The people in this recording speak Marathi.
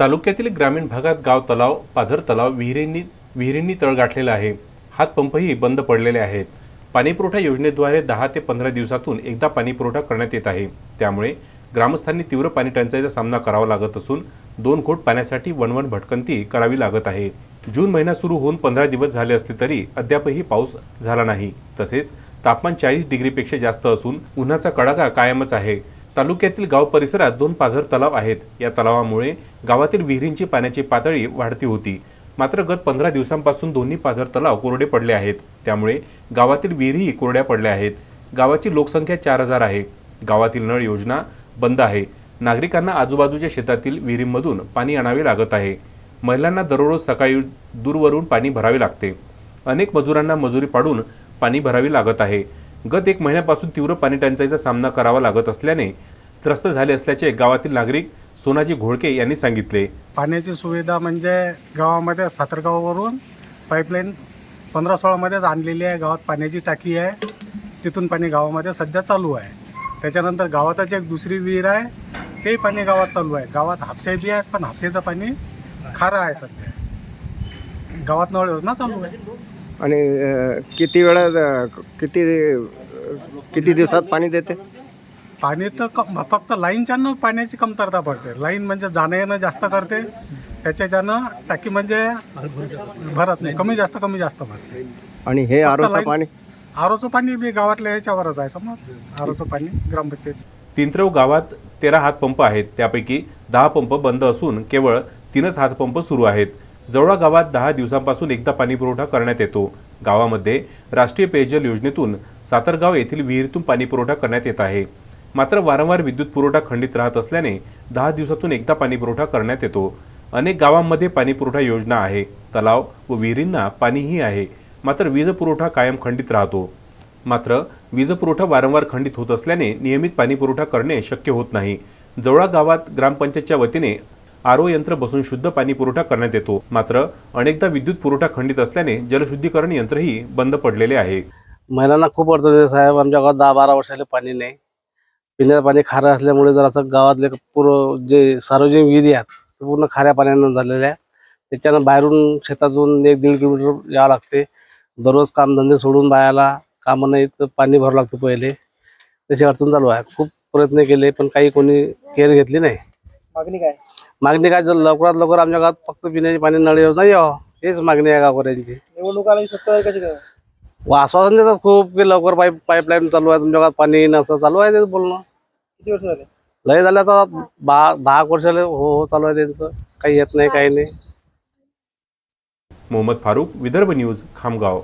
तालुक्यातील ग्रामीण भागात गाव तलाव पाझर तलाव विहिरींनी विहिरींनी तळ गाठलेला आहे हातपंपही बंद पडलेले आहेत. पाणीपुरवठा योजनेद्वारे दहा ते पंधरा दिवसातून एकदा पाणीपुरवठा करण्यात येत आहे. त्यामुळे ग्रामस्थांनी तीव्र पाणी टंचाईचा सामना करावा लागत असून दोन घोट पाण्यासाठी वणवण भटकंती करावी लागत आहे. जून महिना सुरू होऊन पंधरा दिवस झाले असले तरी अद्यापही पाऊस झाला नाही. तसेच तापमान चाळीस डिग्रीपेक्षा जास्त असून उन्हाचा कडाका कायमच आहे. तालुक्यातील गाव परिसरात दोन पाझर तलाव आहेत. या तलावामुळे गावातील विहिरींची पाण्याची पातळी वाढती होती. मात्र गत पंधरा दिवसांपासून दोन्ही पाझर तलाव कोरडे पडले आहेत. त्यामुळे गावातील विहिरीही कोरड्या पडल्या आहेत. गावाची लोकसंख्या चार हजार आहे. गावातील नळ योजना बंद आहे. नागरिकांना आजूबाजूच्या शेतातील विहिरींमधून पाणी आणावे लागत आहे. महिलांना दररोज सकाळी दूरवरून पाणी भरावे लागते. अनेक मजुरांना मजुरी पाडून पाणी भरावी लागत आहे. गत एक महिन्यापासून तीव्र पाणी टंचाईचा सामना करावा लागत असल्याने त्रस्त झाले असल्याचे गावातील नागरिक सोनाजी घोळके यांनी सांगितले. पाण्याची सुविधा म्हणजे गावामध्ये सातरगाववरून पाईपलाईन पंधरा सोळामध्येच आणलेली आहे. गावात पाण्याची टाकी आहे. तिथून पाणी गावामध्ये सध्या चालू आहे. त्याच्यानंतर गावातच एक दुसरी विहीर आहे. तेही पाणी गावात चालू आहे. गावात हापसे बी आहेत पण हापसेचं पाणी खारं आहे सध्या. गावात नळ योजना चालू आहे. आणि अ, किती वेळा अ, किती किती दिवसात पाणी देते? पाणी तर क फक्त लाईनच्यानं पाण्याची कमतरता पडते. लाईन म्हणजे जाणं येणं जास्त करते. त्याच्याच्यानं टाकी म्हणजे भरत नाही. कमी जास्त कमी जास्त भरते. आणि हे आरोचं पाणी? आरोचं पाणी बी गावातल्या ह्याच्यावरच आहे समज. आरोचं पाणी ग्रामपंचायत तिंत्रव गावात तेरा हातपंप आहेत. त्यापैकी दहा पंप बंद असून केवळ तीनच हातपंप सुरू आहेत. जवळा गावात दहा दिवसांपासून एकदा पाणी पुरवठा करण्यात येतो. गावामध्ये राष्ट्रीय पेयजल योजनेतून सातरगाव येथील विहिरीतून पाणी पुरवठा करण्यात येत आहे. मात्र वारंवार विद्युत पुरवठा खंडित राहत असल्याने दहा दिवसातून एकदा पाणीपुरवठा करण्यात येतो. अनेक गावांमध्ये पाणीपुरवठा योजना आहे. तलाव व विहिरींना पाणीही आहे. मात्र वीज पुरवठा कायम खंडित राहतो. मात्र वीज पुरवठा वारंवार खंडित होत असल्याने नियमित पाणीपुरवठा करणे शक्य होत नाही. जवळा गावात ग्रामपंचायतच्या वतीने आरो यंत्र बसून शुद्ध पाणी पुरवठा करण्यात येतो. मात्र अनेकदा विद्युत पुरवठा खंडित असल्याने जलशुद्धीकरण यंत्रही बंद पडलेले आहे. महिलांना खूप अडचण येते साहेब. आमच्या गावात दहा बारा वर्षाला पाणी नाही. पिण्याचं पाणी खारं असल्यामुळे जर असं गावातले पूर्ण जे सार्वजनिक विहिरी आहेत ते पूर्ण खाऱ्या पाण्यानं झालेल्या आहे त्याच्यानं बाहेरून शेतातून एक दीड किलोमीटर यावं लागते. दररोज कामधंदे सोडून बायाला कामं नाही तर पाणी भरावं लागतं पहिले. तशी अडचण चालू आहे. खूप प्रयत्न केले पण काही कोणी केअर घेतली नाही. मागणी काय? मागणी काय जर लवकरात लवकर आमच्या गावात फक्त पिण्याचे पाणी नळ योजना यावं हेच मागणी आहे गावकऱ्यांची. निवडणूक आली सत्ता कशी काय? आश्वासन देतात खूप की लवकर पाईप पाईपलाईन चालू आहे तुमच्या गावात पाणी येईन असं चालू आहे ते बोलणं. किती वर्ष झाले? लय झालं आता बा दहा वर्षाले हो हो चालू आहे त्यांचं काही येत नाही काही नाही. मोहम्मद फारूक विदर्भ न्यूज खामगाव.